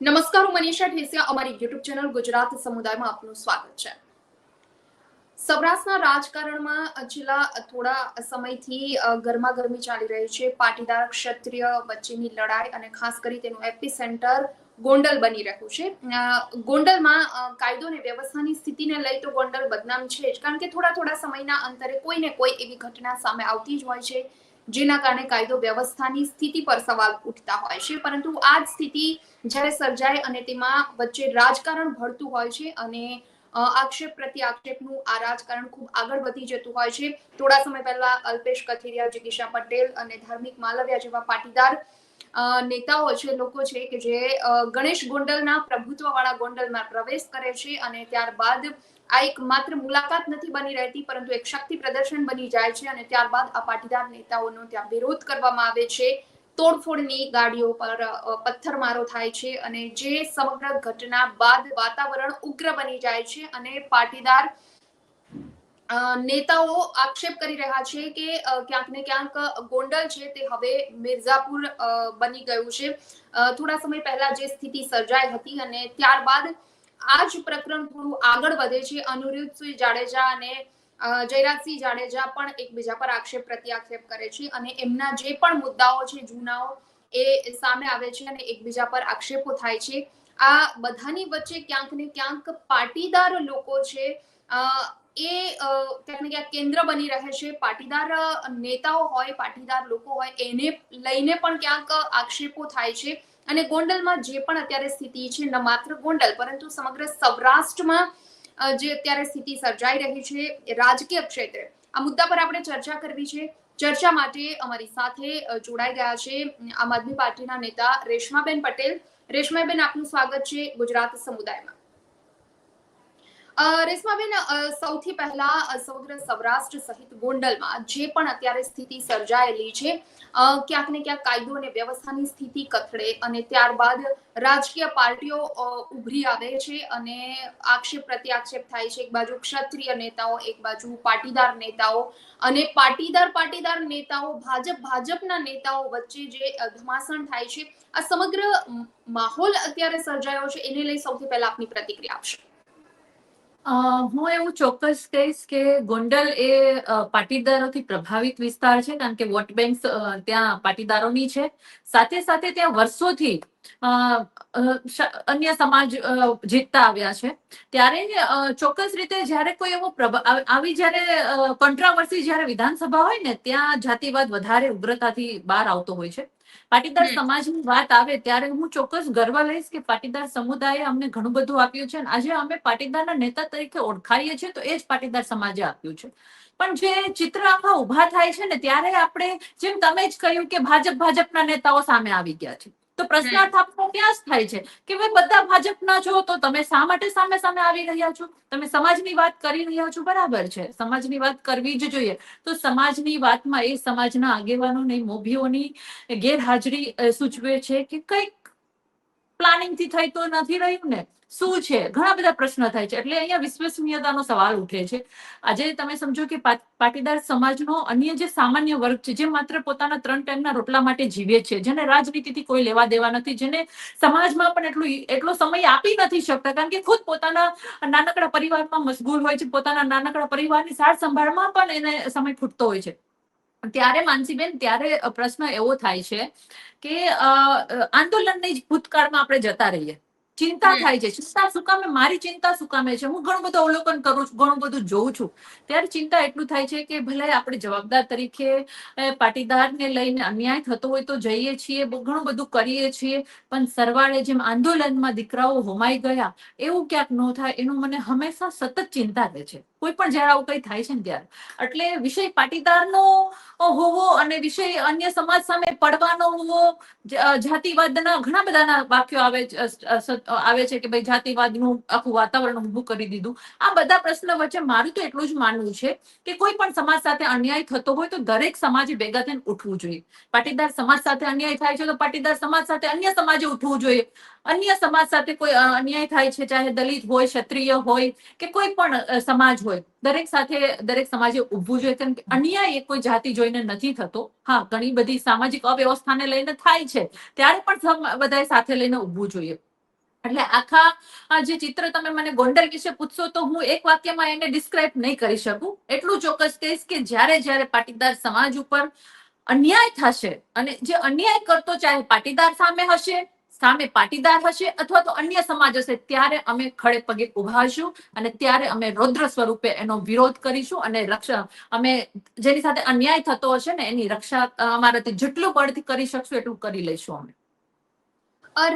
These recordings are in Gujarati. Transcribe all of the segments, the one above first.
નમસ્કાર, હું મનીષા ઠેસિયા અમારી યુટ્યુબ ચેનલ ગુજરાત સમુદાયમાં આપનું સ્વાગત છે. સૌરાષ્ટ્રના રાજકારણમાં છેલ્લા થોડા સમયથી ગરમા ગરમી ચાલી રહી છે. પાટીદાર ક્ષત્રિય વચ્ચેની લડાઈ અને ખાસ કરી તેનું એપી સેન્ટર ગોંડલ બની રહ્યું છે. ગોંડલમાં કાયદો અને વ્યવસ્થાની સ્થિતિને લઈ તો ગોંડલ બદનામ છે જ. કારણ કે થોડા થોડા સમયના અંતરે કોઈ ને કોઈ એવી ઘટના સામે આવતી જ હોય છે. જેના કારણે કાયદો વ્યવસ્થાની સ્થિતિ પર સવાલ ઉઠતા હોય છે. પરંતુ આ સ્થિતિ જ્યારે સર્જાય અને તેમાં વચ્ચે રાજકારણ ભળતું હોય છે અને આક્ષેપ પ્રતિ આક્ષેપનું આ રાજકારણ ખૂબ આગળ વધી જતું હોય છે. થોડા સમય પહેલા અલ્પેશ કથિરિયા, જિગીશા પટેલ અને ધાર્મિક માલવ્યા જેવા પાટીદાર નેતાઓ છે, લોકો છે કે જે ગણેશ ગોંડલના પ્રભુત્વવાળા ગોંડલમાં પ્રવેશ કરે છે અને ત્યારબાદ આ એક માત્ર મુલાકાત નથી બની રહેતી, પરંતુ એક શક્તિ પ્રદર્શન બની જાય છે અને ત્યારબાદ આ પાટીદાર નેતાઓનો ત્યાં વિરોધ કરવામાં આવે છે. તોડફોડની ગાડીઓ પર પથ્થરમારો થાય છે અને જે સમગ્ર ઘટના બાદ વાતાવરણ ઉગ્ર બની જાય છે અને પાટીદાર નેતાઓ આક્ષેપ કરી રહ્યા છે કે ક્યાંક ને ક્યાંક ગોંડલ છે તે હવે મિર્ઝાપુર બની ગયું છે. થોડા સમય પહેલા જે સ્થિતિ સર્જાઈ હતી અને ત્યારબાદ આ જ પ્રકરણ થોડું આગળ વધે છે. અનિરુદ્ધસિંહ જાડેજા અને જયરાજસિંહ જાડેજા પણ એકબીજા પર આક્ષેપ પ્રત્યાક્ષેપ કરે છે અને એમના જે પણ મુદ્દાઓ છે, જૂનાઓ, એ સામે આવે છે અને એકબીજા પર આક્ષેપો થાય છે. આ બધાની વચ્ચે ક્યાંક ને ક્યાંક પાટીદાર લોકો છે એ ક્યાંક ને કેન્દ્ર બની રહે છે. પાટીદાર નેતાઓ હોય, પાટીદાર લોકો હોય, એને લઈને પણ ક્યાંક આક્ષેપો થાય છે. અને ગોંડલમાં જે પણ અત્યારે સ્થિતિ છે, ન માત્ર ગોંડલ, પરંતુ સમગ્ર સૌરાષ્ટ્રમાં જે અત્યારે સ્થિતિ સર્જાઈ રહી છે રાજકીય ક્ષેત્રે. આ મુદ્દા પર આપણે ચર્ચા કરવી છે. ચર્ચા માટે અમારી સાથે જોડાઈ ગયા છે, આમ આદમી પાર્ટીના નેતા રેશમાબેન પટેલ. રેશમાબેન, આપનું સ્વાગત છે ગુજરાત સમુદાયમાં. રેશમાબેન સૌથી પહેલા સમગ્ર સૌરાષ્ટ્ર સહિત ગોંડલમાં જે પણ અત્યારે સ્થિતિ સર્જાયેલી છે ક્યાંક ને ક્યાંક કાયદો અને વ્યવસ્થાની સ્થિતિ કથળે અને ત્યારબાદ રાજકીય પાર્ટીઓ ઉભરી આવે છે અને આક્ષેપ પ્રત્યાક્ષેપ થાય છે. એક બાજુ ક્ષત્રિય નેતાઓ, એક બાજુ પાટીદાર નેતાઓ અને પાટીદાર પાટીદાર નેતાઓ, ભાજપ, ભાજપના નેતાઓ વચ્ચે જે ઘમાસણ થાય છે, આ સમગ્ર માહોલ અત્યારે સર્જાયો છે. એને લઈ સૌથી પહેલા આપની પ્રતિક્રિયા આપશો. હું એવું ચોક્કસ કહીશ કે ગોંડલ એ પાટીદારોથી પ્રભાવિત વિસ્તાર છે, કારણ કે વોટ બેંક ત્યાં પાટીદારોની છે. સાથે સાથે ત્યાં વર્ષોથી અન્ય સમાજ જીતતા આવ્યા છે. ત્યારે ચોક્કસ રીતે જ્યારે કોઈ એવો આવી જ્યારે કોન્ટ્રાવર્સી જ્યારે વિધાનસભા હોય ને, ત્યાં જાતિવાદ વધારે ઉગ્રતાથી બહાર આવતો હોય છે. પાટીદાર સમાજની વાત આવે ત્યારે હું ચોક્કસ ગર્વ લઈશ કે પાટીદાર સમુદાયે અમને ઘણું બધું આપ્યું છે અને આજે અમે પાટીદારના નેતા તરીકે ઓળખાઈએ છીએ તો એ જ પાટીદાર સમાજે આપ્યું છે. પણ જે ચિત્ર આખા ઊભા થાય છે ને ત્યારે આપણે જેમ તમે જ કહ્યું કે ભાજપ ભાજપના નેતાઓ સામે આવી ગયા છે. તો પ્રશ્નાર્થ જ થાય છે. કે ભાઈ બધા ભાજપના છો, તો તમે શા માટે સામે સામે આવી રહ્યા છો? તમે સમાજની વાત કરી રહ્યા છો, બરાબર છે. સમાજની વાત કરવી જ જોઈએ. તો સમાજની વાતમાં એ સમાજના આગેવાનોની મોભીઓની ગેરહાજરી સૂચવે છે કે કંઈક પ્લાનિંગથી થઈ તો નથી રહ્યું ને? શું છે? ઘણા બધા પ્રશ્ન થાય છે. એટલે અહીંયા વિશ્વસનીયતાનો સવાલ ઉઠે છે. આજે તમે સમજો કે પાટીદાર સમાજનો અન્ય જે સામાન્ય વર્ગ છે, જે માત્ર પોતાના ત્રણ ટાઈમના રોટલા માટે જીવે છે, જેને રાજનીતિથી કોઈ લેવા દેવા નથી, જેને સમાજમાં પણ એટલું એટલો સમય આપી નથી શકતા, કારણ કે ખુદ પોતાના નાનકડા પરિવારમાં મશગુલ હોય છે, પોતાના નાનકડા પરિવારની સાર સંભાળમાં પણ એને સમય ખૂટતો હોય છે. ત્યારે માનસીબેન, ત્યારે પ્રશ્ન એવો થાય છે કે આંદોલનની ભૂતકાળમાં આપણે જતા રહીએ. ચિંતા થાય છે. ચિંતા શું કામે મારી ચિંતા શું કામે છે. હું ઘણું બધું અવલોકન કરું છું ઘણું બધું જોઉં છું. ત્યારે ચિંતા એટલું થાય છે કે ભલે આપણે જવાબદાર તરીકે પાટીદારને લઈને અન્યાય થતો હોય તો જઈએ છીએ ઘણું બધું કરીએ છીએ. પણ સરવાળે જેમ આંદોલનમાં દીકરાઓ હોમાઈ ગયા એવું ક્યાંક ન થાય એનું મને હંમેશા સતત ચિંતા રહે છે. કોઈ પણ જયારે આવું કઈ થાય છે ને ત્યારે. એટલે વિષય પાટીદારનો હોવો અને વિષય અન્ય સમાજ સામે પડવાનો હોવો જાતિવાદના ઘણા બધાના વાક્યો આવે આવે છે કે ભાઈ જાતિવાદનું આખું વાતાવરણ ઊભું કરી દીધું. આ બધા પ્રશ્ન વચ્ચે મારું તો એટલું જ માનવું છે કે કોઈ પણ સમાજ સાથે અન્યાય થતો હોય તો દરેક સમાજે ભેગા થઈને ઉઠવું જોઈએ. પાટીદાર સમાજ સાથે અન્યાય થાય છે તો પાટીદાર સમાજ સાથે અન્ય સમાજે ઉઠવું જોઈએ. અન્ય સમાજ સાથે કોઈ અન્યાય થાય છે, ચાહે દલિત હોય, ક્ષત્રિય હોય કે કોઈ પણ સમાજ હોય. દરેક સાથે દરેક સમાજે ઉભવું જોઈએ કારણ કે અન્યાય એ કોઈ જાતિ જોઈને નથી થતો. હા, ઘણી બધી સામાજિક અવ્યવસ્થાને લઈને થાય છે. ત્યારે પણ બધાએ સાથે લઈને ઉભવું જોઈએ. એટલે આખા જે ચિત્ર તમે મને ગોંડલ વિશે પૂછશો તો હું એક વાક્યમાં એને ડિસ્ક્રાઇબ નહીં કરી શકું. એટલું ચોક્કસ કહીશ કે જ્યારે જ્યારે પાટીદાર સમાજ ઉપર અન્યાય થશે અને જે અન્યાય કરતો ચાહે પાટીદાર સામે હશે સામે પાટીદાર હશે અથવા તો અન્ય સમાજ હશે, ત્યારે અમે ખડે પગે ઉભાશું અને ત્યારે અમે રૌદ્ર સ્વરૂપે એનો વિરોધ કરીશું અને રક્ષા, અમે જેની સાથે અન્યાય થતો હશે ને એની રક્ષા અમારાથી જેટલું બળથી કરી શકશું એટલું કરી લઈશું અમે.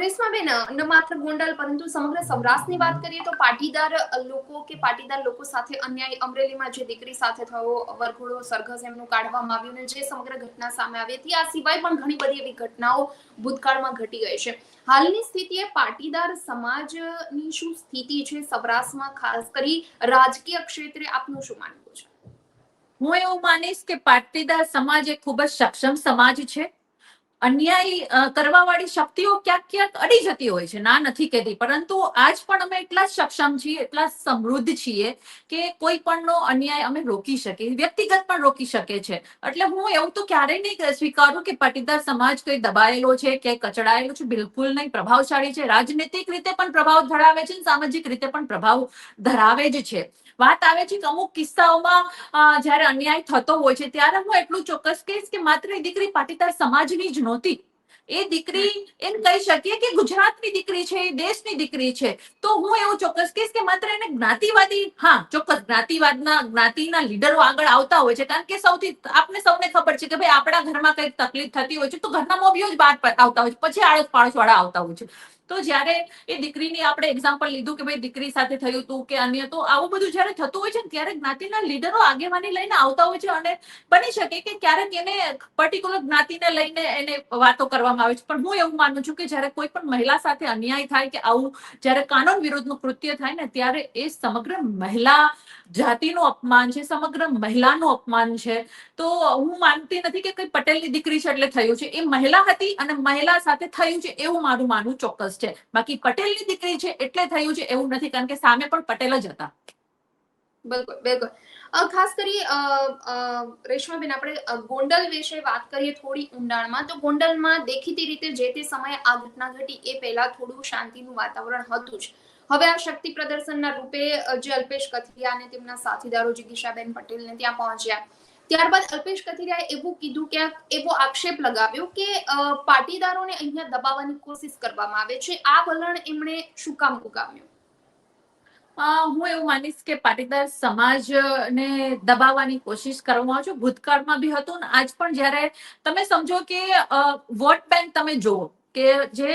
રેશમાબેન ન માત્ર ગોંડલ, પરંતુ સમગ્ર સૌરાષ્ટ્રની વાત કરીએ તો પાટીદાર લોકો કે પાટીદાર લોકો સાથે અન્યાય, અમરેલીમાં જે દીકરી સાથે થયો, વરઘોડો, સરઘસ એમનું કાઢવામાં આવ્યું ને જે સમગ્ર ઘટના સામે આવી હતી, આ સિવાય પણ ઘણી બધી એવી ઘટનાઓ ભૂતકાળમાં ઘટી ગઈ છે. હાલની સ્થિતિએ પાટીદાર સમાજની શું સ્થિતિ છે સૌરાષ્ટ્રમાં, ખાસ કરી રાજકીય ક્ષેત્રે આપનું શું માનવું છે? હું એવું માનીશ કે પાટીદાર સમાજ એ ખૂબ જ સક્ષમ સમાજ છે. અન્યાય કરવાવાળી શક્તિઓ ક્યાંક ક્યાંક અડી જતી હોય છે. ના નથી કહેતી. પરંતુ આજ પણ અમે એટલા સક્ષમ છીએ, એટલા સમૃદ્ધ છીએ કે કોઈ પણનો અન્યાય અમે રોકી શકીએ. વ્યક્તિગત પણ રોકી શકે છે. એટલે હું એવું તો ક્યારેય નહીં સ્વીકારું કે પાટીદાર સમાજ કોઈ દબાયેલો છે, કે કચડાયેલો છે. બિલકુલ નહીં. પ્રભાવશાળી છે. રાજનૈતિક રીતે પણ પ્રભાવ ધરાવે છે સામાજિક રીતે પણ પ્રભાવ ધરાવે જ છે. વાત આવે છે કે અમુક કિસ્સાઓમાં જ્યારે અન્યાય થતો હોય છે, ત્યારે હું એટલું ચોક્કસ કહીશ કે માત્ર એ દીકરી પાટીદાર સમાજની જ નહોતી. એ દીકરી એમ કહી શકીએ કે ગુજરાતની દીકરી છે એ દેશની દીકરી છે. તો હું એવું ચોક્કસ કહીશ કે માત્ર એને જ્ઞાતિવાદી હા ચોક્કસ જ્ઞાતિવાદના જ્ઞાતિના લીડરો આગળ આવતા હોય છે. કારણ કે સૌથી આપને સૌને ખબર છે કે ભાઈ આપણા ઘરમાં કંઈક તકલીફ થતી હોય છે તો ઘરના મોભીઓ જ બહાર આવતા હોય છે. પછી આળસ પાડોશ વાળા આવતા હોય છે. તો જ્યારે એ દીકરીની આપણે એક્ઝામ્પલ લીધું કે ભાઈ દીકરી સાથે થયું હતું કે અન્ય, તો આવું બધું જ્યારે થતું હોય છે ને, ત્યારે જ્ઞાતિના લીડરો આગેવાની લઈને આવતા હોય છે અને બની શકે કે ક્યારેક એને પર્ટિક્યુલર જ્ઞાતિને લઈને એને વાતો કરવામાં આવે છે. પણ હું એવું માનું છું કે જ્યારે કોઈ પણ મહિલા સાથે અન્યાય થાય કે આવું જ્યારે કાનૂન વિરુદ્ધનું કૃત્ય થાય ને, ત્યારે એ સમગ્ર મહિલા જાતિનું અપમાન છે, સમગ્ર મહિલાનું અપમાન છે, તો હું માનતી નથી કે કઈ પટેલની દીકરી છે એટલે થયું છે. એ મહિલા હતી અને મહિલા સાથે થયું છે એવું મારું માનવું ચોક્કસ છે. બાકી પટેલની દીકરી છે એટલે થયું છે એવું નથી, કારણ કે સામે પણ પટેલ જ હતા. બિલકુલ બિલકુલ. ખાસ કરી રેશમાબેન, આપણે ગોંડલ વિશે વાત કરીએ થોડી ઊંડાણમાં, તો ગોંડલમાં દેખીતી રીતે જે તે સમયે આ ઘટના ઘટી એ પહેલા થોડું શાંતિનું વાતાવરણ હતું જ. હવે આ શક્તિ પ્રદર્શનના રૂપે જે અલ્પેશ કથિરિયા અને તેમના સાથીદારો જિગીશાબેન પટેલને ત્યાં પહોંચ્યા. ત્યારબાદ અલ્પેશ કથિરિયાએ એવું કીધું કે એવો આક્ષેપ લગાવ્યો કે પાટીદારોને અહીંયા દબાવવાની કોશિશ કરવામાં આવે છે. આ વલણ એમણે શું કામ ઉગામ્યું? હું એવું માનીશ કે પાટીદાર સમાજને દબાવવાની કોશિશ કરવામાં છું. ભૂતકાળમાં બી હતું ને, આજ પણ જ્યારે તમે સમજો કે વોટ બેંક તમે જુઓ કે જે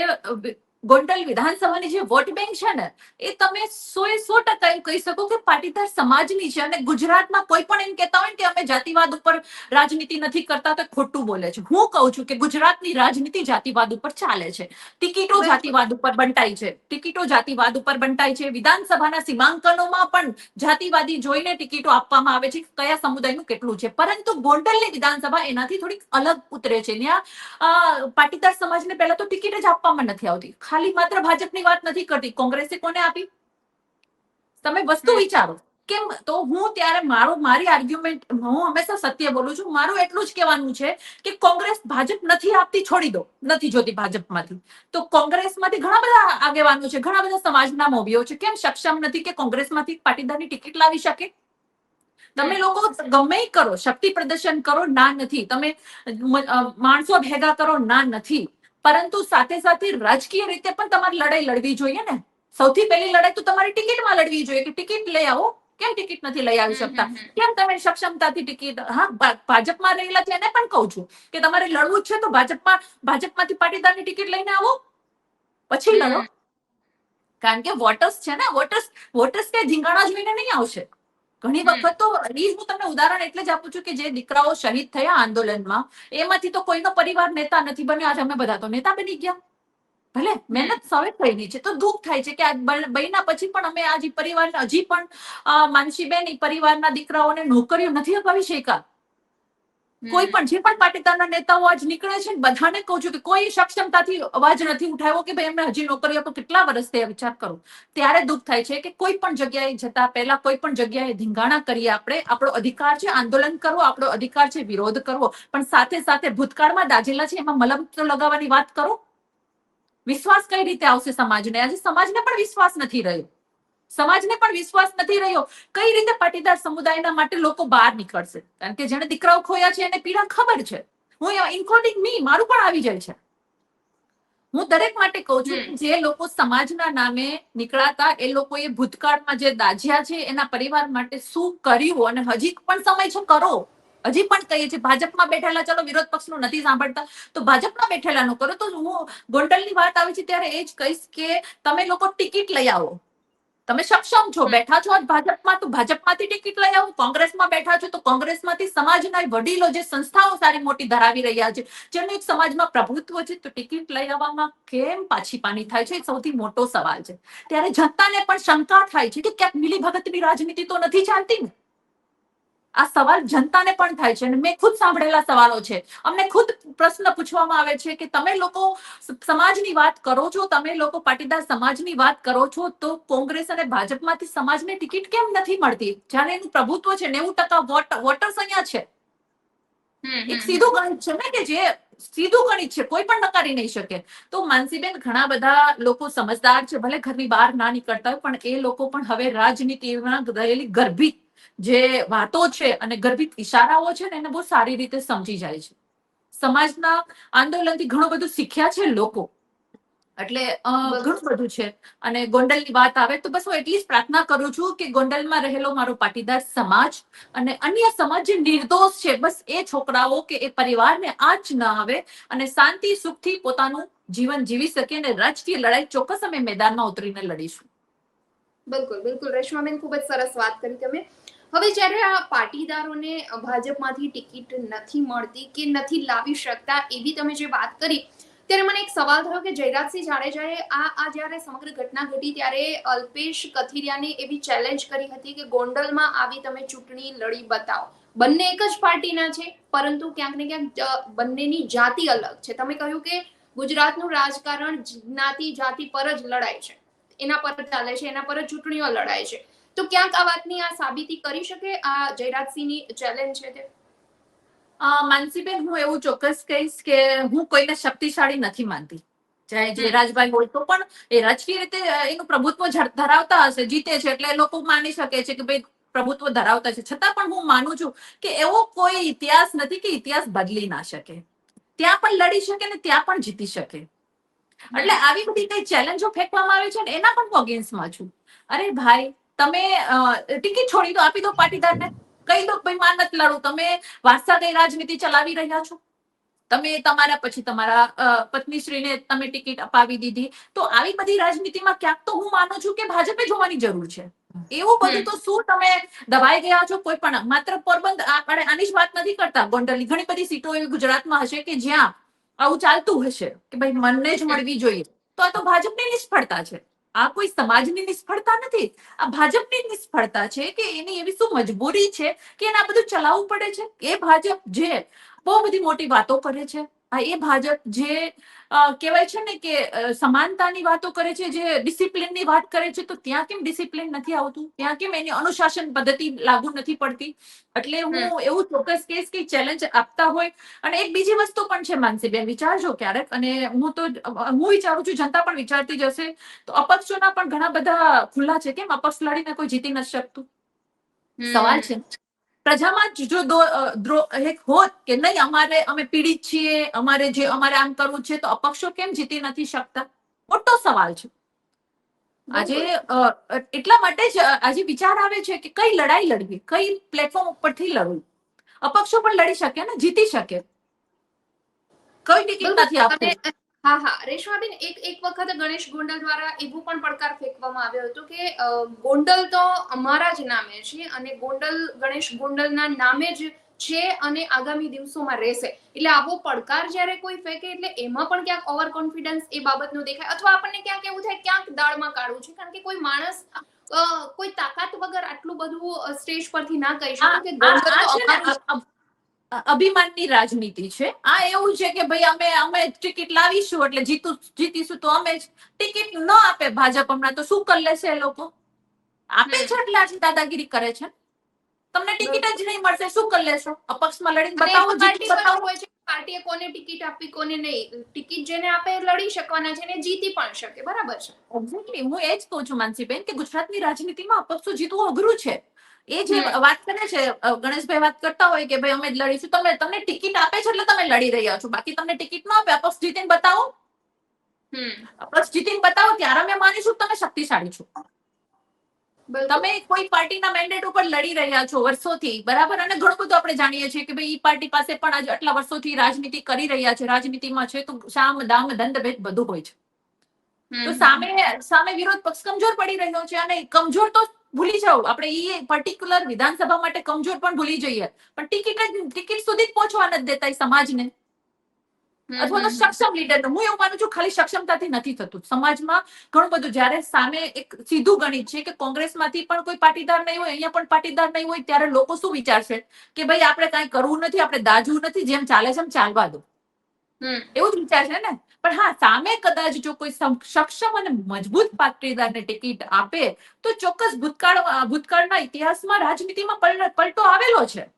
ગોંડલ વિધાનસભાની જે વોટ બેંક છે ને એ તમે સો એ સો ટકા એમ કહી શકો કે પાટીદાર સમાજની છે અને ગુજરાતમાં કોઈ પણ એમ કહેતા હોય કે અમે જાતિવાદ ઉપર રાજનીતિ નથી કરતા તો ખોટું બોલે છે. હું કહું છું કે ગુજરાતની રાજનીતિ જાતિવાદ ઉપર ચાલે છે. ટિકિટો જાતિવાદ ઉપર બંટાઈ છે. ટિકિટો જાતિવાદ ઉપર બંટાઈ છે. વિધાનસભાના સીમાંકનોમાં પણ જાતિવાદી જોઈને ટિકિટો આપવામાં આવે છે કયા સમુદાયનું કેટલું છે. પરંતુ ગોંડલની વિધાનસભા એનાથી થોડીક અલગ ઉતરે છે. ત્યાં પાટીદાર સમાજને પહેલા તો ટિકિટ જ આપવામાં નથી આવતી. ખાલી માત્ર ભાજપની વાત નથી કરતી. કોંગ્રેસે કોને આપી? તમે વસ્તુ વિચારો. કેમ? તો હું ત્યારે મારો મારી આર્ગ્યુમેન્ટ હું હંમેશા સત્ય બોલું છું. મારું એટલું જ કહેવાનું છે કે કોંગ્રેસ ભાજપ નથી આપતી છોડી દો. નથી જોતી ભાજપમાંથી. તો કોંગ્રેસમાંથી ઘણા બધા આગેવાનો છે ઘણા બધા સમાજના મોભીઓ છે. કેમ સક્ષમ નથી કે કોંગ્રેસમાંથી પાટીદારની ટિકિટ લાવી શકે? તમે લોકો ગમે કરો. શક્તિ પ્રદર્શન કરો ના નથી. તમે માણસો ભેગા કરો ના નથી. પરંતુ સાથે સાથે રાજકીય રીતે પણ તમારે લડાઈ લડવી જોઈએ ને. સૌથી પહેલી લડાઈ તો તમારી ટિકિટમાં લડવી જોઈએ કે ટિકિટ લઈ આવો. કેમ ટિકિટ નથી લઈ આવી શકતા. કેમ તમે સક્ષમતાથી ટિકિટ? હા ભાજપમાં રહેલા છે એને પણ કહું છું કે તમારે લડવું જ છે તો ભાજપમાં ભાજપમાંથી પાટીદારની ટિકિટ લઈને આવો. પછી લડો. કારણ કે વોટર્સ છે ને વોટર્સ વોટર્સ કે ધીંગાણા જોઈને નહીં આવશે. ઘણી વખત તો રીઝ હું તમને ઉદાહરણ એટલે જ આપું છું કે જે દીકરાઓ શહીદ થયા આંદોલનમાં એમાંથી તો કોઈનો પરિવાર નેતા નથી બન્યો આજે અમે બધા તો નેતા બની ગયા. ભલે મહેનત સવે થયેલી છે તો દુઃખ થાય છે કે આ બ- બન્યા પછી પણ અમે આજે પરિવાર હજી પણ માનસી માનસીબેન એ પરિવારના દીકરાઓને નોકરીઓ નથી અપાવી શક્યા. કોઈ પણ જે પણ પાટીદારના નેતાઓ આજ નીકળે છે બધાને કહું છું કે કોઈ સક્ષમતાથી અવાજ નથી ઉઠાવ્યો કે ભાઈ એમને હજી નોકરી આપો કેટલા વર્ષ થયા, વિચાર કરો. ત્યારે દુઃખ થાય છે કે કોઈ પણ જગ્યાએ જતા પહેલા કોઈ પણ જગ્યાએ ધીંગાણા કરીએ આપણે, આપણો અધિકાર છે, આંદોલન કરવો, આપણો અધિકાર છે, વિરોધ કરવો. પણ સાથે સાથે ભૂતકાળમાં દાજેલા છે, એમાં મલમ તો લગાવવાની વાત કરો. વિશ્વાસ કઈ રીતે આવશે સમાજને? આજે સમાજને પણ વિશ્વાસ નથી રહ્યો. સમાજને પણ વિશ્વાસ નથી રહ્યો. કઈ રીતે પાટીદાર સમુદાયના માટે લોકો બહાર નીકળશે? કારણ કે જેને દીકરાઓ ખોયા છે એને પીડા ખબર છે. હું ઇન્ક્લુડિંગ મી મારું પણ આવી જાય છે. હું દરેક માટે કહું છું જે લોકો સમાજના નામે નીકળાતા એ લોકોએ ભૂતકાળમાં જે દાજ્યા છે એના પરિવાર માટે શું કર્યું અને હજી પણ સમય છે કરો. હજી પણ કહીએ છીએ ભાજપમાં બેઠેલા ચલો વિરોધ પક્ષનું નથી સાંભળતા. તો ભાજપમાં બેઠેલાનું કરો. તો હું ગોંડલની વાત આવે છે ત્યારે એ જ કહીશ કે તમે લોકો ટિકિટ લઈ આવો. તમે સક્ષમ છો? બેઠા છો આજ ભાજપમાં? તો ભાજપમાંથી ટિકિટ લઈ આવો. કોંગ્રેસમાં બેઠા છો તો કોંગ્રેસમાંથી સમાજના વડીલો જે સંસ્થાઓ સારી મોટી ધરાવી રહ્યા છે જેનું એક સમાજમાં પ્રભુત્વ છે તો ટિકિટ લઈ આવવામાં કેમ પાછી પાની થાય છે? એ સૌથી મોટો સવાલ છે. ત્યારે જનતાને પણ શંકા થાય છે કે ક્યાંક મિલીભગતની રાજનીતિ તો નથી ચાલતી ને? આ સવાલ જનતાને પણ થાય છે અને મેં ખુદ સાંભળેલા સવાલો છે. અમને ખુદ પ્રશ્ન પૂછવામાં આવે છે કે તમે લોકો સમાજની વાત કરો છો તમે લોકો પાટીદાર સમાજની વાત કરો છો તો કોંગ્રેસ અને ભાજપમાંથી સમાજને ટિકિટ કેમ નથી મળતી? જ્યારે એનું પ્રભુત્વ છે નેવું ટકા વોટ વોટર્સ અહીંયા છે. એક સીધું ગણિત છે ને કે જે સીધું ગણિત છે કોઈ પણ નકારી નહીં શકે. તો માનસીબેન ઘણા બધા લોકો સમજદાર છે ભલે ઘરની બહાર ના નીકળતા હોય પણ એ લોકો પણ હવે રાજનીતિમાં રહેલી ગર્ભિત જે વાતો છે અને ગર્ભિત ઈશારાઓ છે ને એને બહુ સારી રીતે સમજી જાય છે. સમાજના આંદોલનથી ઘણું બધું શીખ્યા છે લોકો. એટલે ઘણું બધું છે. અને ગોંડલની વાત આવે તો બસ હું એટલી જ પ્રાર્થના કરું છું કે ગોંડલમાં રહેલો મારો પાટીદાર સમાજ અને અન્ય સમાજ જે નિર્દોષ છે બસ એ છોકરાઓ કે એ પરિવારને આંચ ન આવે અને શાંતિ સુખથી પોતાનું જીવન જીવી શકે અને રાજકીય લડાઈ ચોક્કસ અમે મેદાનમાં ઉતરીને લડીશું. બિલકુલ બિલકુલ. રેશમાબેન ખૂબ જ સરસ વાત કરી તમે. હવે જ્યારે આ પાટીદારોને ભાજપમાંથી ટિકિટ નથી મળતી કે નથી લાવી શકતા એવી તમે જે વાત કરી, ત્યારે મને એક સવાલ થયો કે જયરાજસિંહ જાડેજાએ આ આ જ્યારે સમગ્ર ઘટના ઘટી ત્યારે અલ્પેશ કથિરિયાને એવી ચેલેન્જ કરી હતી કે ગોંડલમાં આવી તમે ચૂંટણી લડી બતાવો. બંને એક જ પાર્ટીના છે, પરંતુ ક્યાંક ને ક્યાંક બંનેની જાતિ અલગ છે. તમે કહ્યું કે ગુજરાતનું રાજકારણ જ્ઞાતિ જાતિ પર જ લડાય છે. એના પર ચાલે છે, એના પર જ ચૂંટણીઓ લડાય છે. તો ક્યાંક આ વાતની આ સાબિતી કરી શકે? આ જયરાજસિંહની ચેલેન્જ છે તે? માનસીબેન હું એવું ચોક્કસ કહીશ કે હું કોઈને શક્તિશાળી નથી માનતી. ચાહે જયરાજભાઈ હોય તો પણ એ રાજકીય રીતે એનું પ્રભુત્વ ધરાવતા હશે જીતે છે એટલે લોકો માની શકે છે કે ભાઈ પ્રભુત્વ ધરાવતા છે. છતાં પણ હું માનું છું કે એવો કોઈ ઇતિહાસ નથી કે ઇતિહાસ બદલી ના શકે. ત્યાં પણ લડી શકે ને ત્યાં પણ જીતી શકે. એટલે આવી બધી કઈ ચેલેન્જો ફેંકવામાં આવે છે ને એના પણ હું અગેન્સ્ટમાં છું. અરે ભાઈ તમે ટિકિટ છોડી દો આપી દો પાટીદારને. કહી દો ભાઈ માં નથી લડું. તમે વારસાગત રાજનીતિ ચલાવી રહ્યા છો? તમે તમારા, પછી તમારા પત્નીશ્રીને તમે ટિકિટ અપાવી દીધી. તો આવી બધી રાજનીતિમાં ક્યાંક તો હું માનું છું કે ભાજપે જોવાની જરૂર છે. એવું બધું તો શું તમે દબાઈ ગયા છો? કોઈ પણ, માત્ર પોરબંદર આપણે આની જ વાત નથી કરતા. ગોંડલની ઘણી બધી સીટો એવી ગુજરાતમાં હશે કે જ્યાં આવું ચાલતું હશે કે ભાઈ મનને જ મળવી જોઈએ. તો આ તો ભાજપની નિષ્ફળતા છે. આ કોઈ સમાજની નિષ્ફળતા નથી. આ ભાજપની નિષ્ફળતા છે કે એની એવી શું મજબૂરી છે કે એને આ બધું ચલાવવું પડે છે? એ ભાજપ જે બહુ બધી મોટી વાતો કરે છે. આ એ ભાજપ જે કહેવાય છે ને કે સમાનતાની વાતો કરે છે જે ડિસિપ્લિનની વાત કરે છે તો ત્યાં કેમ ડિસિપ્લિન નથી આવતું? ત્યાં કેમ એની અનુશાસન પદ્ધતિ લાગુ નથી પડતી? એટલે હું એવું ચોક્કસ કહીશ કે ચેલેન્જ આપતા હોય. અને એક બીજી વસ્તુ પણ છે માનસીબેન વિચારજો ક્યારેક. અને હું તો હું વિચારું છું જનતા પણ વિચારતી જશે તો અપક્ષોના પણ ઘણા બધા ખુલ્લા છે. કેમ? અપક્ષ લડીને કોઈ જીતી નથી શકતું? સવાલ છે. પ્રજામાં જો હોત કે નહીં અમારે અમે પીડિત છીએ અમારે જે અમારે આમ કરવું છે તો અપક્ષો કેમ જીતી નથી શકતા? મોટો સવાલ છે. આજે એટલા માટે જ આજે વિચાર આવે છે કે કઈ લડાઈ લડવી કઈ પ્લેટફોર્મ ઉપરથી લડવું? અપક્ષો પણ લડી શકે ને જીતી શકે. કઈ ટિકિટ નથી આપતું. હા હા. રેશમાબેન એક એક વખત ગણેશ ગોંડલ દ્વારા એવું પણ પડકાર ફેંકવામાં આવ્યો હતો કે ગોંડલ તો અમારા જ નામે છે અને ગોંડલ ગણેશ ગોંડલના નામે જ છે અને આગામી દિવસોમાં રહેશે. એટલે આવો પડકાર જ્યારે કોઈ ફેંકે એટલે એમાં પણ ક્યાંક ઓવર કોન્ફિડન્સ એ બાબતનો દેખાય અથવા આપણને ક્યાંક એવું થાય ક્યાંક દાળમાં કાઢવું છે. કારણ કે કોઈ માણસ કોઈ તાકાત વગર આટલું બધું સ્ટેજ પરથી ના કહી શકે કે ગોંડલ અભિમાનની રાજનીતિ છે. આ એવું છે કે ભાઈ અમે અમે ટિકિટ લાવીશું એટલે જીતું જીતીશું તો અમે જ. ટિકિટ ન આપે ભાજપ હમણાં તો શું કરી લેશે એ લોકો? આપે છે એટલે આટલી દાદાગીરી કરે છે. તમને ટિકિટ જ નહીં મળશે શું કરી લેશો? અપક્ષમાં લડીને બતાવો જીતી બતાવો. હોય છે પાર્ટીએ કોને ટિકિટ આપી કોને નહીં? ટિકિટ જેને આપે લડી શકવાના છે ને જીતી પણ શકે બરાબર છે? એક્ઝેક્ટલી હું એ જ કહું છું માનસીબેન કે ગુજરાતની રાજનીતિમાં અપક્ષો જીતવું અઘરું છે. એ જે વાત કરે છે ગણેશભાઈ વાત કરતા હોય કે ભાઈ અમે જ લડીશું તમે તમને ટિકિટ આપે છે એટલે તમે લડી રહ્યા છો. બાકી તમને ટિકિટ ન આપે અપક્ષ જીતીને બતાવો. અપક્ષ જીતીને બતાવો ત્યારે અમે માનીશું તમે શક્તિશાળી છો. તમે કોઈ પાર્ટીના મેન્ડેટ ઉપર લડી રહ્યા છો વર્ષોથી બરાબર? અને ઘણું બધું આપણે જાણીએ છીએ કે ભાઈ ઈ પાર્ટી પાસે પણ આજે આટલા વર્ષોથી રાજનીતિ કરી રહ્યા છે. રાજનીતિમાં છે તો શામ દામ દંડ ભેદ બધું હોય છે. તો સામે સામે વિરોધ પક્ષ કમજોર પડી રહ્યો છે અને કમજોર તો ભૂલી જાવ આપણે એ પર્ટિક્યુલર વિધાનસભા માટે કમજોર પણ ભૂલી જઈએ. પણ ટિકિટ જ ટિકિટ સુધી જ પહોંચવા નથી દેતા એ સમાજને. અથવા તો સક્ષમ લીડર હું એવું માનું છું ખાલી સક્ષમતાથી નથી થતું. સમાજમાં ઘણું બધું જયારે સામે એક સીધું ગણિત છે કે કોંગ્રેસમાંથી પણ કોઈ પાટીદાર નહીં હોય અહીંયા પણ પાટીદાર નહીં હોય ત્યારે લોકો શું વિચારશે? કે ભાઈ આપણે કાંઈ કરવું નથી આપણે દાજવું નથી જેમ ચાલે છે એમ ચાલવા દો. એવું જ વિચાર છે ને? પણ હા સામે કદાચ જો કોઈ સક્ષમ અને મજબૂત પાટીદારને ટિકિટ આપે તો ચોક્કસ ભૂતકાળ ભૂતકાળના ઇતિહાસમાં રાજનીતિમાં પલટો આવેલો છે.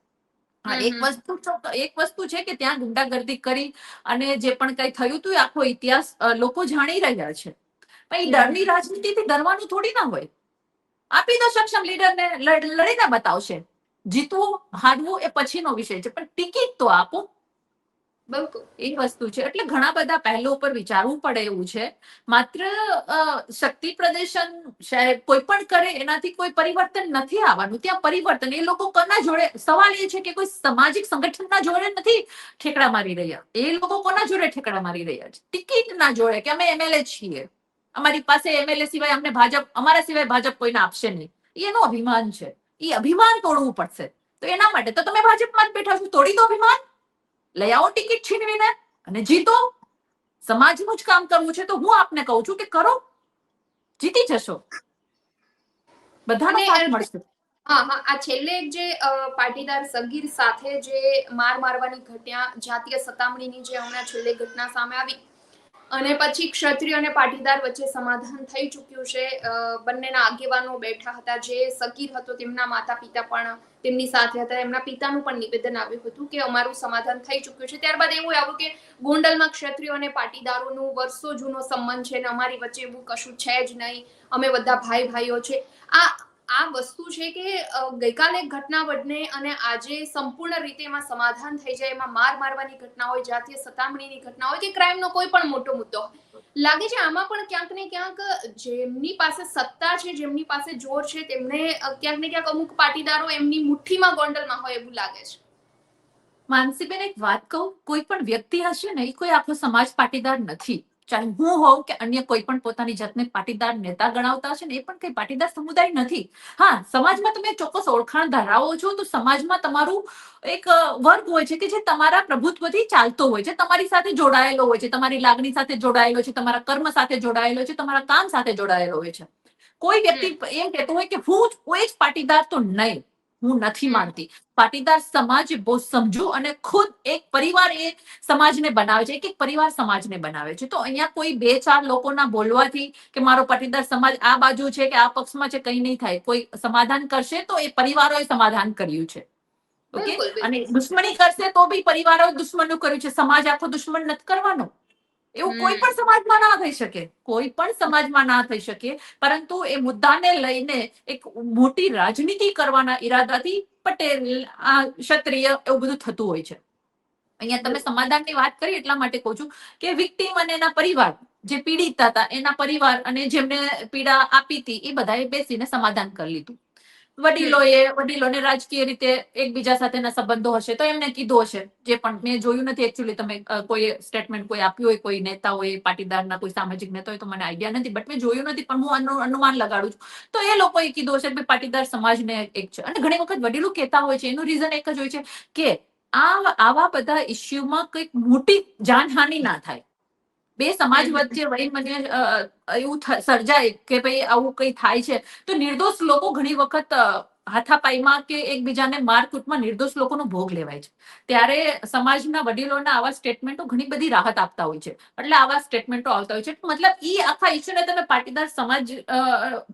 એક વસ્તુ એક વસ્તુ છે કે ત્યાં ગુંડાગર્દી કરી અને જે પણ કઈ થયું હતું આખો ઇતિહાસ લોકો જાણી રહ્યા છે. પણ એ. ડરની રાજનીતિથી ડરવાનું થોડી ના હોય. આપી દો સક્ષમ લીડરને લડ- લડીને બતાવશે. જીતવું હારવું એ પછીનો વિષય છે. પણ ટિકિટ તો આપો. બિલકુલ એ વસ્તુ છે. એટલે ઘણા બધા પહેલો ઉપર વિચારવું પડે એવું છે. માત્ર શક્તિ પ્રદર્શન કોઈ પણ કરે એનાથી કોઈ પરિવર્તન નથી આવવાનું. ત્યાં પરિવર્તન, એ લોકો કોના જોડે, સવાલ એ છે કે કોઈ સામાજિક સંગઠનના જોડે નથી ઠેકડા મારી રહ્યા. એ લોકો કોના જોડે ઠેકડા મારી રહ્યા છે? ટિકિટ ના જોડે કે અમે એમએલએ છીએ. અમારી પાસે એમએલએ સિવાય અમને ભાજપ, અમારા સિવાય ભાજપ કોઈને આપશે નહીં. એનું અભિમાન છે. એ અભિમાન તોડવું પડશે. તો એના માટે, તો તમે ભાજપમાં જ બેઠા છો. તોડી દો અભિમાન. લઈ આવો ટિકિટ છીનવીને અને જીતો. સમાજનું જ કામ કરવું છે તો હું આપને કહું છું કે કરો. જીતી જશો. બધાને મળશે. હા હા આ છેલ્લે જે પાટીદાર સગીર સાથે જે માર મારવાની ઘટના જાતીય સતામણીની જે હમણાં છેલ્લે ઘટના સામે આવી અને પછી ક્ષત્રિય અને પાટીદાર વચ્ચે સમાધાન થઈ ચૂક્યું છે. બંનેના આગેવાનો બેઠા હતા. જે સગીર હતો તેમના માતા પિતા પણ તેમની સાથે હતા. એમના પિતાનું પણ નિવેદન આવ્યું હતું કે અમારું સમાધાન થઈ ચૂક્યું છે. ત્યારબાદ એવું આવ્યું કે ગોંડલમાં ક્ષત્રિયો અને પાટીદારોનું વર્ષો જૂનો સંબંધ છે ને અમારી વચ્ચે એવું કશું છે જ નહીં. અમે બધા ભાઈ ભાઈઓ છે. આ આ વસ્તુ છે કે ગઈકાલે ઘટના બને અને આજે સંપૂર્ણ રીતે એમાં સમાધાન થઈ જાય, એમાં માર મારવાની ઘટના હોય, જાતીય સતામણીની ઘટના હોય કે ક્રાઇમનો કોઈ પણ મોટો મુદ્દો લાગે છે આમાં પણ ક્યાંક ને ક્યાંક જેમની પાસે સત્તા છે, જેમની પાસે જોર છે, તેમને ક્યાંક ને ક્યાંક અમુક પાટીદારો એમની મુઠ્ઠીમાં ગોંડલમાં હોય એવું લાગે છે. માનસીબેન, એક વાત કહું, કોઈ પણ વ્યક્તિ હશે ને, એ કોઈ આખો સમાજ પાટીદાર નથી. ચાહે હું હોઉં કે અન્ય કોઈ પણ પોતાની જાતને પાટીદાર નેતા ગણાવતા હશે ને એ પણ કઈ પાટીદાર સમુદાય નથી. હા સમાજમાં તમે ચોક્કસ ઓળખાણ ધરાવો છો તો સમાજમાં તમારું એક વર્ગ હોય છે કે જે તમારા પ્રભુત્વથી ચાલતો હોય છે તમારી સાથે જોડાયેલો હોય છે તમારી લાગણી સાથે જોડાયેલો છે તમારા કર્મ સાથે જોડાયેલો છે તમારા કામ સાથે જોડાયેલો હોય છે. કોઈ વ્યક્તિ એમ કહેતો હોય કે હું કોઈ જ પાટીદાર તો નહીં. હું નથી. માનતી. પાટીદાર સમાજ બહુ સમજુ અને ખુદ એક પરિવાર એ સમાજને બનાવે છે એક એક પરિવાર સમાજને બનાવે છે. તો અહીંયા કોઈ બે ચાર લોકોના બોલવાથી કે મારો પાટીદાર સમાજ આ બાજુ છે કે આ પક્ષમાં છે કંઈ નહીં થાય. કોઈ સમાધાન કરશે તો એ પરિવારોએ સમાધાન કર્યું છે. ઓકે. અને દુશ્મની કરશે તો બી પરિવારો દુશ્મનનું કર્યું છે. સમાજ આખો દુશ્મન નથી કરવાનો. એવું કોઈ પણ સમાજમાં ના થઈ શકે. કોઈ પણ સમાજમાં ના થઈ શકે પરંતુ એ મુદ્દાને લઈને એક મોટી રાજનીતિ કરવાના ઈરાદાથી પટેલ આ ક્ષત્રિય એવું બધું થતું હોય છે. અહીંયા તમે સમાધાનની વાત કરી એટલા માટે કહું છું કે વિક્ટીમ અને એના પરિવાર જે પીડિતા હતા એના પરિવાર અને જેમને પીડા આપી હતી એ બધાએ બેસીને સમાધાન કરી લીધું. વડીલોએ વડીલોને રાજકીય રીતે એકબીજા સાથેના સંબંધો હશે તો એમને કીધું હશે. જે પણ મેં જોયું નથી એકચ્યુઅલી તમે કોઈ સ્ટેટમેન્ટ કોઈ આપ્યું હોય કોઈ નેતા હોય પાટીદારના કોઈ સામાજિક નેતા હોય તો મને આઈડિયા નથી બટ મેં જોયું નથી પણ હું અનુમાન લગાડું છું. તો એ લોકોએ કીધું હશે કે પાટીદાર સમાજને એક છે. અને ઘણી વખત વડીલો કહેતા હોય છે એનું રીઝન એક જ હોય છે કે આ આવા બધા ઇસ્યુમાં કંઈક મોટી જાનહાનિ ના થાય. બે સમાજ વચ્ચે વહી મને અ, એવું સર્જાય કે ભાઈ આવું કઈ થાય છે તો નિર્દોષ લોકો ઘણી વખત હાથાપાઈમાં કે એકબીજાને મારકૂટમાં નિર્દોષ લોકોનો ભોગ લેવાય છે. ત્યારે સમાજના વડીલોના આવા સ્ટેટમેન્ટો ઘણી બધી રાહત આપતા હોય છે. એટલે આવા સ્ટેટમેન્ટો આવતા હોય છે. મતલબ ઈ આખા ઇસ્યુને તમે પાટીદાર સમાજ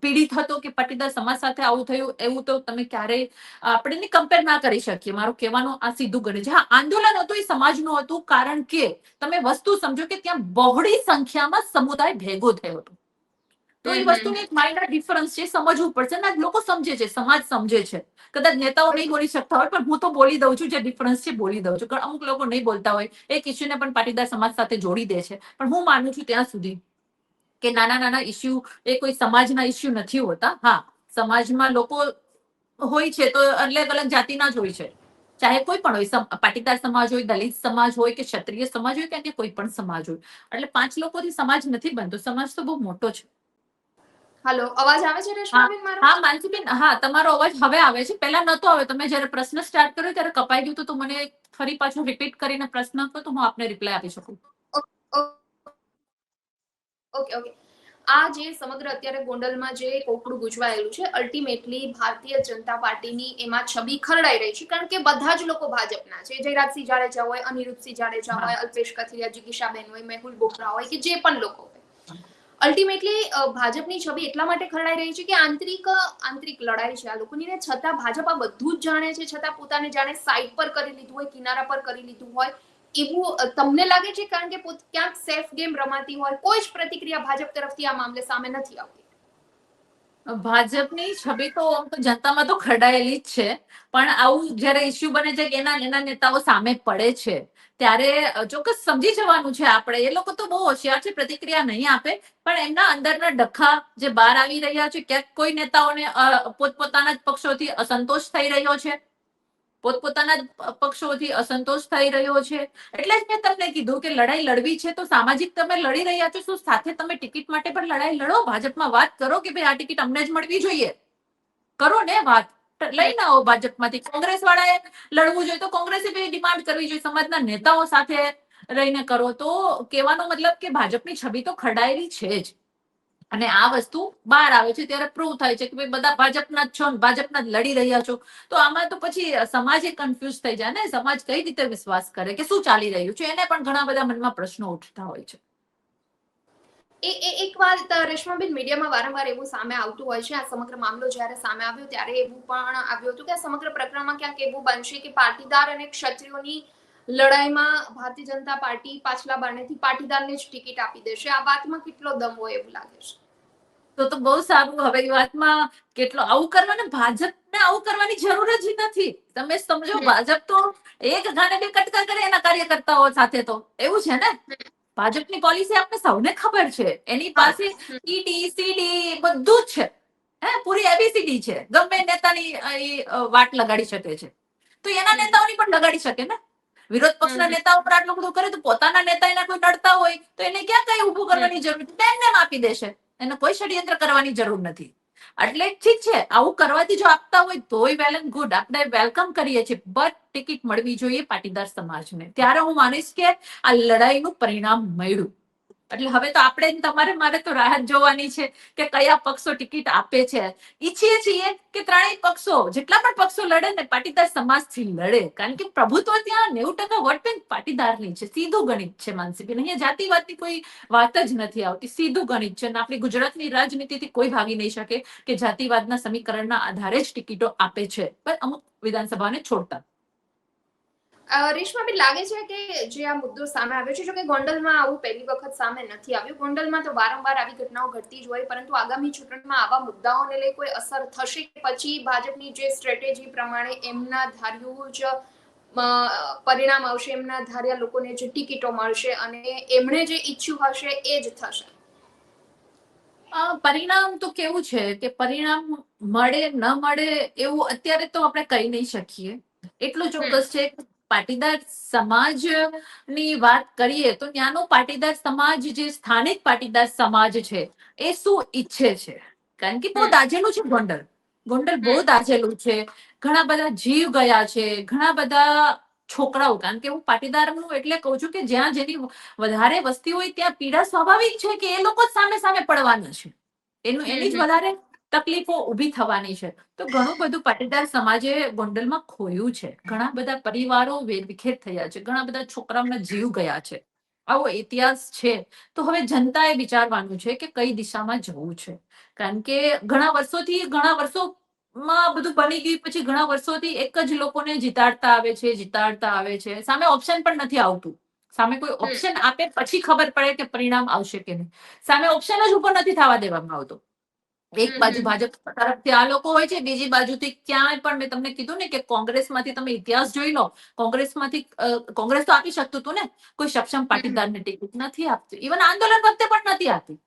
પીડિત હતો કે પાટીદાર સમાજ સાથે આવું થયું, એવું તો તમે ક્યારેય, આપણે કમ્પેર ના કરી શકીએ. મારું કહેવાનું આ સીધું ગણે છે. હા, આંદોલન હતું એ સમાજનું હતું કારણ કે તમે વસ્તુ સમજો કે ત્યાં બહોળી સંખ્યામાં સમુદાય ભેગો થયો હતો. તો એ વસ્તુને. એક માઇનર ડિફરન્સ છે સમજવું પડશે ને લોકો સમજે છે સમાજ સમજે છે. કદાચ નેતાઓ નહીં બોલી શકતા હોય પણ હું તો બોલી દઉં છું જે ડિફરન્સ છે બોલી દઉં છું. કારણ અમુક લોકો નહીં બોલતા હોય એક ઇસ્યુને પણ પાટીદાર સમાજ સાથે જોડી દે છે. પણ હું માનું છું ત્યાં સુધી કે નાના નાના ઇસ્યુ એ કોઈ સમાજના ઇસ્યુ નથી હોતા. હા સમાજમાં લોકો હોય છે તો અલગ અલગ જાતિના જ હોય છે. ચાહે કોઈ પણ હોય પાટીદાર સમાજ હોય દલિત સમાજ હોય કે ક્ષત્રિય સમાજ હોય કે અન્ય કોઈ પણ સમાજ હોય. એટલે પાંચ લોકોથી સમાજ નથી બનતો સમાજ તો બહુ મોટો છે. હાલો અવાજ આવે છે રેશમાબેન મારો? હા માનસીબેન હા તમારો અવાજ હવે આવે છે. પહેલા નતો આવે તમે જ્યારે પ્રશ્ન સ્ટાર્ટ કર્યો ત્યારે કપાઈ ગયું તો તો મને ફરી પાછું રિપીટ કરીને પ્રશ્ન કરો તો હું આપને રિપ્લાય આપી શકું. Okay okay. આ જે સમગ્ર અત્યારે ગોંડલમાં જે કોકડું ગુજવાયેલું છે અલ્ટિમેટલી ભારતીય જનતા પાર્ટીની એમાં છબી ખરડાઈ રહી છે કારણ કે બધા જ લોકો ભાજપના છે. જયરાજસિંહ જાડેજા હોય અનિરુદ્ધસિંહ જાડેજા. હોય અલ્પેશ કથિરિયા જિગીશાબેન હોય મેહુલ બોગરા હોય કે જે પણ લોકો હોય. અલ્ટિમેટલી ભાજપની છબી એટલા માટે ખરડાઈ રહી છે કે આંતરિક આંતરિક લડાઈ છે આ લોકોની. ને છતાં ભાજપ આ બધું જ જાણે છે, છતાં પોતાને જાણે સાઈડ પર કરી લીધું હોય, કિનારા પર કરી લીધું હોય, એવું તમને લાગે છે? કારણ કે ક્યાંક સેફ ગેમ રમાતી હોય, કોઈ જ પ્રતિક્રિયા ભાજપ તરફથી આ મામલે સામે નથી આવતી. ભાજપની છબી તો આમ તો જનતામાં તો ખરડાયેલી જ છે. પણ આવું જયારે ઇસ્યુ બને છે કે એના એના નેતાઓ સામે પડે છે ત્યારે ચોક્કસ સમજી જવાનું છે આપણે. એ લોકો તો બહુ હોશિયાર છે, પ્રતિક્રિયા નહીં આપે. પણ એમના અંદરના ડખા જે બહાર આવી રહ્યા છે, ક્યાંક કોઈ નેતાઓને પોતપોતાના જ પક્ષોથી અસંતોષ થઈ રહ્યો છે. પોતપોતાના જ પક્ષોથી અસંતોષ થઈ રહ્યો છે. એટલે જ મેં તમને કીધું કે લડાઈ લડવી છે તો સામાજિક તમે લડી રહ્યા છો શું સાથે તમે ટિકિટ માટે પણ લડાઈ લડો. ભાજપમાં વાત કરો કે ભાઈ આ ટિકિટ અમને જ મળવી જોઈએ. કરો ને વાત. લઈને આવો ભાજપમાંથી. કોંગ્રેસ વાળાએ લડવું જોઈએ તો કોંગ્રેસે બી ડિમાન્ડ કરવી જોઈએ. સમાજના નેતાઓ સાથે રહીને કરો. તો કહેવાનો મતલબ કે ભાજપની છબી તો ખરડાયેલી છે જ. અને આ વસ્તુ બહાર આવે છે. ત્યારે પ્રૂવ થાય છે કે ભાઈ બધા ભાજપના જ છો ભાજપના જ લડી રહ્યા છો. તો આમાં તો પછી સમાજ કન્ફ્યુઝ થઈ જાય ને. સમાજ કઈ રીતે વિશ્વાસ કરે કે શું ચાલી રહ્યું છે? એને પણ ઘણા બધા મનમાં પ્રશ્નો ઉઠતા હોય છે. એ એ એક વાત રેશમાબેન મીડિયામાં વારંવાર એવું સામે આવતું હોય છે. આ સમગ્ર મામલો જ્યારે સામે આવ્યો ત્યારે એવું પણ આવ્યું હતું કે આ સમગ્ર પ્રકરણમાં ક્યાંક એવું બનશે કે પાટીદાર અને ક્ષત્રિયોની લડાઈમાં ભારતીય જનતા પાર્ટી પાછલા બારણેથી પાટીદારને જ ટિકિટ આપી દેશે. આ વાતમાં કેટલો દમ હોય એવું લાગે છે? તો તો બહુ સારું. હવે એ વાતમાં કેટલો આવું કરવાને ભાજપને આવું કરવાની જરૂર જ નથી. તમે સમજો ભાજપ તો એક ગાને બે કટકા કરે એના કાર્યકર્તાઓ સાથે તો. એવું છે ને? ભાજપની પોલિસી આપણે સૌને ખબર છે. એની પાસે ઈડી સીડી બધું જ છે. હે પૂરી એબીસીડી છે. ગમે નેતાની વાટ લગાડી શકે છે. તો એના નેતાઓની પણ લગાડી શકે ને. વિરોધ પક્ષના નેતા નેતાઓ પર આટલું બધું કરે તો પોતાના નેતા એના કોઈ લડતા હોય તો એને ક્યાં કઈ ઉભું કરવાની જરૂર? તેમને આપી દેશે. એને કોઈ ષડયંત્ર કરવાની જરૂર નથી. એટલે ઠીક છે, આવું કરવાથી જો આપતા હોય તોય વેલ એન્ડ ગુડ આપણે વેલકમ કરીએ છીએ બટ ટિકિટ મળવી જોઈએ પાટીદાર સમાજને. ત્યારે હું માનીશ કે આ લડાઈનું પરિણામ મળ્યું. એટલે હવે તો આપણે તમારે, મારે તો રાહત જોવાની છે કે કયા પક્ષો ટિકિટ આપે છે. ઈચ્છીએ છીએ કે ત્રણેય પક્ષો, જેટલા પણ પક્ષો લડે ને પાટીદાર સમાજથી લડે. કારણ કે પ્રભુત્વ ત્યાં નેવું ટકા વોટ બેંક પાટીદારની છે, સીધું ગણિત છે માનસીબેન અહીંયા જાતિવાદની કોઈ વાત જ નથી આવતી, સીધું ગણિત છે. અને આપણી ગુજરાતની રાજનીતિથી કોઈ ભાગી નહીં શકે કે જાતિવાદના સમીકરણના આધારે જ ટિકિટો આપે છે. પણ અમુક વિધાનસભાને છોડતા. રેશમાબેન લાગે છે કે જે આ મુદ્દો સામે આવ્યો છે? જો કે ગોંડલમાં આવું પહેલી વખત સામે નથી આવ્યું. ગોંડલમાં તો વારંવાર આવી ઘટનાઓ ઘટતી જ હોય પરંતુ આગામી ચૂંટણીમાં આવા મુદ્દાઓને લઈ કોઈ અસર થશે કે પછી ભાજપની જે સ્ટ્રેટેજી પ્રમાણે એમના ધાર્યું જ પરિણામ આવશે એમના ધાર્યા લોકોને જે ટિકિટો મળશે અને એમણે જે ઈચ્છ્યું હશે એ જ થશે? પરિણામ તો કેવું છે કે પરિણામ મળે ન મળે એવું અત્યારે તો આપણે કહી નહીં શકીએ. એટલું ચોક્કસ છે પાટીદાર સમાજની વાત કરીએ તો ત્યાંનો પાટીદાર સમાજ જે સ્થાનિક પાટીદાર સમાજ છે એ શું ઈચ્છે છે? કારણ કે બહુ દાજેલું છે ગોંડલ. ગોંડલ બહુ દાજેલું છે. ઘણા બધા જીવ ગયા છે. ઘણા બધા છોકરાઓ કારણ કે હું પાટીદારનું એટલે કહું છું કે જ્યાં જેની વધારે વસ્તી હોય ત્યાં પીડા સ્વાભાવિક છે કે એ લોકો જ સામે સામે પડવાના છે. એનું એની જ. વધારે તકલીફો ઊભી થવાની છે. તો ઘણું બધું પાટીદાર સમાજે ગોંડલમાં ખોયું છે. ઘણા બધા પરિવારો વેરવિખેર થયા છે. ઘણા બધા છોકરાઓના જીવ ગયા છે. આવો ઇતિહાસ છે. તો હવે જનતાએ વિચારવાનું છે કે કઈ દિશામાં જવું છે? કારણ કે ઘણા વર્ષોથી ઘણા વર્ષોમાં બધું બની ગયું પછી ઘણા વર્ષોથી એક જ લોકોને જીતાડતા આવે છે જીતાડતા આવે છે. સામે ઓપ્શન પણ નથી આવતું. સામે કોઈ ઓપ્શન આપે પછી ખબર પડે કે પરિણામ આવશે કે નહીં. સામે ઓપ્શન જ ઉપર નથી થવા દેવામાં આવતો. એક બાજુ ભાજપ તરફથી આ લોકો હોય છે બીજી બાજુથી ક્યાંય પણ મેં તમને કીધું ને કે કોંગ્રેસમાંથી તમે ઇતિહાસ જોઈ લો કોંગ્રેસમાંથી કોંગ્રેસ તો આપી શકતું હતું ને કોઈ સક્ષમ પાટીદારને ટિકિટ નથી આપતી. ઇવન આંદોલન વખતે પણ નથી આપી.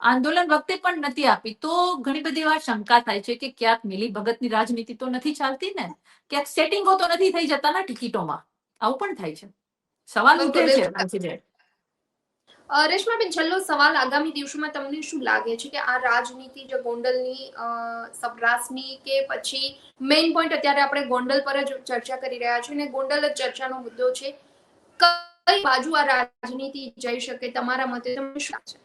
આંદોલન વખતે પણ નથી આપી. તો ઘણી બધી વાર શંકા થાય છે કે ક્યાંક મિલી ભગતની રાજનીતિ તો નથી ચાલતી ને ક્યાંક સેટિંગો તો નથી થઈ જતા ને ટિકિટોમાં. આવું પણ થાય છે. સવાલ ઉઠે છે રેશમાબેન, છેલ્લો સવાલ આગામી દિવસોમાં તમને શું લાગે છે કે આ રાજનીતિ જે ગોંડલની સૌરાષ્ટ્રની કે પછી મેઇન પોઈન્ટ અત્યારે આપણે ગોંડલ પર જ ચર્ચા કરી રહ્યા છીએ અને ગોંડલ જ ચર્ચાનો મુદ્દો છે, કઈ બાજુ આ રાજનીતિ જઈ શકે તમારા મતે? તમને શું છે?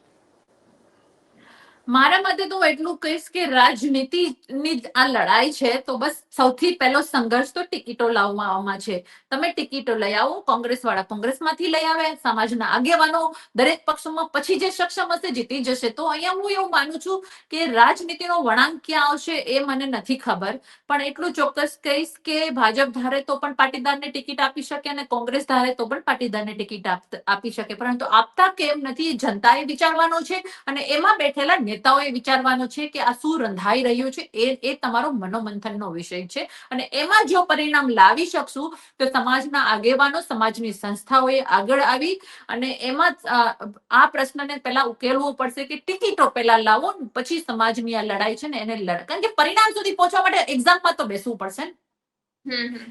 મારા મતે તો એટલું કહીશ કે રાજનીતિની આ લડાઈ છે, તો બસ સૌથી પહેલો સંઘર્ષ તો ટિકિટો લાવવામાં છે. તમે ટિકિટો લઈ આવો કોંગ્રેસ વાળા કોંગ્રેસમાંથી લઈ આવે, સમાજના આગેવાનો દરેક પક્ષોમાં પછી જે સક્ષમ હશે જીતી જશે. તો અહીંયા હું એવું માનું છું કે રાજનીતિનો વળાંક ક્યાં આવશે એ મને નથી ખબર. પણ એટલું ચોક્કસ કહીશ કે ભાજપ ધારે તો પણ પાટીદારને ટિકિટ આપી શકે અને કોંગ્રેસ ધારે તો પણ પાટીદારને ટિકિટ આપ- શકે. પરંતુ આપતા કેમ નથી જનતાએ વિચારવાનું છે અને એમાં બેઠેલા નેતાઓએ વિચારવાનું છે કે આ શું રંધાઈ રહ્યું છે એ એ તમારો મનોમંથનનો વિષય છે. અને એમાં જો પરિણામ લાવી શકશું તો સમાજના આગેવાનો સમાજની સંસ્થાઓએ આગળ આવી અને એમાં આ પ્રશ્નને પહેલા ઉકેલવો પડશે કે ટિકિટો પહેલા લાવો પછી સમાજની આ લડાઈ છે ને એને લડ કારણ કે પરિણામ સુધી પહોંચવા માટે એક્ઝામમાં તો બેસવું પડશે ને.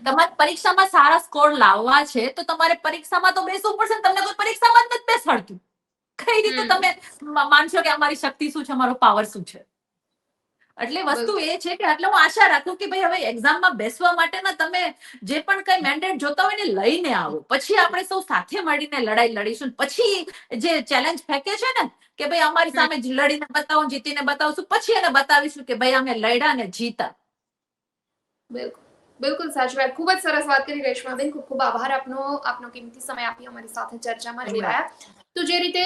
તમારે પરીક્ષામાં સારા સ્કોર લાવવા છે તો તમારે પરીક્ષામાં તો બેસવું પડશે તમને કોઈ પરીક્ષામાં જ નથી બેસાડતું. કઈ રીતે તમે માનશો કે અમારી શક્તિ શું છે અમારો પાવર શું છે? એટલે વસ્તુ એ છે કે એટલે હું આશા રાખું કે ભાઈ હવે એક્ઝામમાં બેસવા માટેના તમે જે પણ કઈ મેન્ડેટ જોતા હોય ને લઈને આવો. પછી આપણે સૌ સાથે મળીને લડાઈ લડીશું. પછી જે ચેલેન્જ ફેંકે છે ને કે ભાઈ અમારી સામે લડીને બતાવો જીતીને બતાવશું. પછી એને બતાવીશું કે ભાઈ અમે લડ્યા ને જીતા. બિલકુલ. બિલકુલ સાચી વાત. ખૂબ જ સરસ વાત કરી રેશમાબેન. ખૂબ ખૂબ આભાર આપનો આપનો કિંમતી સમય આપી અમારી સાથે ચર્ચામાં જોડાયા. તો જે રીતે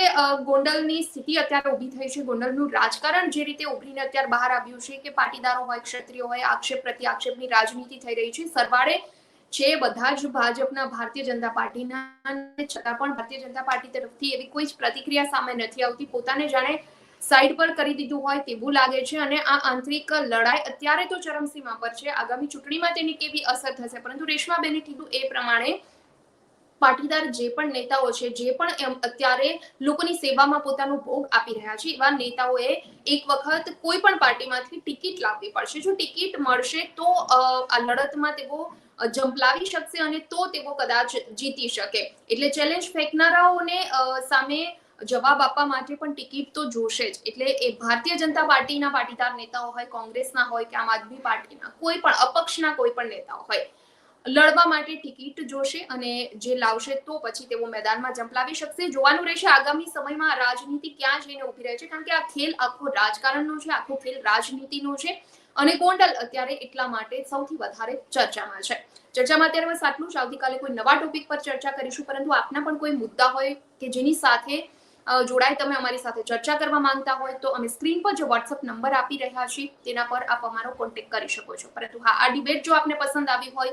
ગોંડલની સ્થિતિ અત્યારે ઊભી થઈ છે, ગોંડલનું રાજકારણ જે રીતે ઉભરીને અત્યારે બહાર આવ્યું છે કે પાટીદારો હોય, ક્ષત્રિયો હોય, આક્ષેપ પ્રતિ આક્ષેપની રાજનીતિ થઈ રહી છે. સરવાળે છે બધા જ ભાજપના ભારતીય જનતા પાર્ટીના છતાં પણ ભારતીય જનતા પાર્ટી તરફથી એવી કોઈ જ પ્રતિક્રિયા સામે નથી આવતી. પોતાને જાણે સાઈડ પર કરી દીધું હોય તેવું લાગે છે અને આ આંતરિક લડાઈ અત્યારે તો ચરમસીમા પર છે. આગામી ચૂંટણીમાં તેની કેવી અસર થશે? પરંતુ રેશમાબેને કીધું એ પ્રમાણે પાટીદાર જે પણ નેતાઓ છે, જે પણ એમ અત્યારે લોકોની સેવામાં પોતાનો ભોગ આપી રહ્યા છે, એવા નેતાઓએ એક વખત કોઈ પણ પાર્ટીમાંથી ટિકિટ લાવવી પડશે. જો ટિકિટ મળશે તો આ લડતમાં તેઓ જંપલાવી શકશે અને તો તેઓ કદાચ જીતી શકે. એટલે ચેલેન્જ ફેંકનારાઓને સામે જવાબ આપવા માટે પણ ટિકિટ તો જોશે જ. એટલે એ ભારતીય જનતા પાર્ટીના પાટીદાર નેતાઓ હોય, કોંગ્રેસના હોય કે આમ આદમી પાર્ટીના, કોઈ પણ અપક્ષના કોઈ પણ નેતાઓ હોય લડવા માટે ટિકિટ જોશે અને જે લાવશે તો પછી તેઓ મેદાનમાં જંપલાવી શકશે. જોવાનું રહેશે આગામી સમયમાં રાજનીતિ ક્યાં જઈને ઊભી રહે છે. કારણ કે આ ખેલ આખો રાજકારણનો છે, આખો ખેલ રાજનીતિનો છે અને ગોંડલ અત્યારે એટલા માટે સૌથી વધારે ચર્ચામાં છે. ચર્ચામાં અત્યારે બસ આટલું જ. આવતીકાલે કોઈ નવા ટોપિક પર ચર્ચા કરીશું. પરંતુ આપના પણ કોઈ મુદ્દા હોય કે જેની સાથે જોડાય તમે અમારી સાથે ચર્ચા કરવા માંગતા હોય તો અમે સ્ક્રીન પર જે વોટ્સઅપ નંબર આપી રહ્યા છીએ તેના પર આપ અમારો કોન્ટેક્ટ કરી શકો છો. પરંતુ હા, આ ડિબેટ જો આપને પસંદ આવી હોય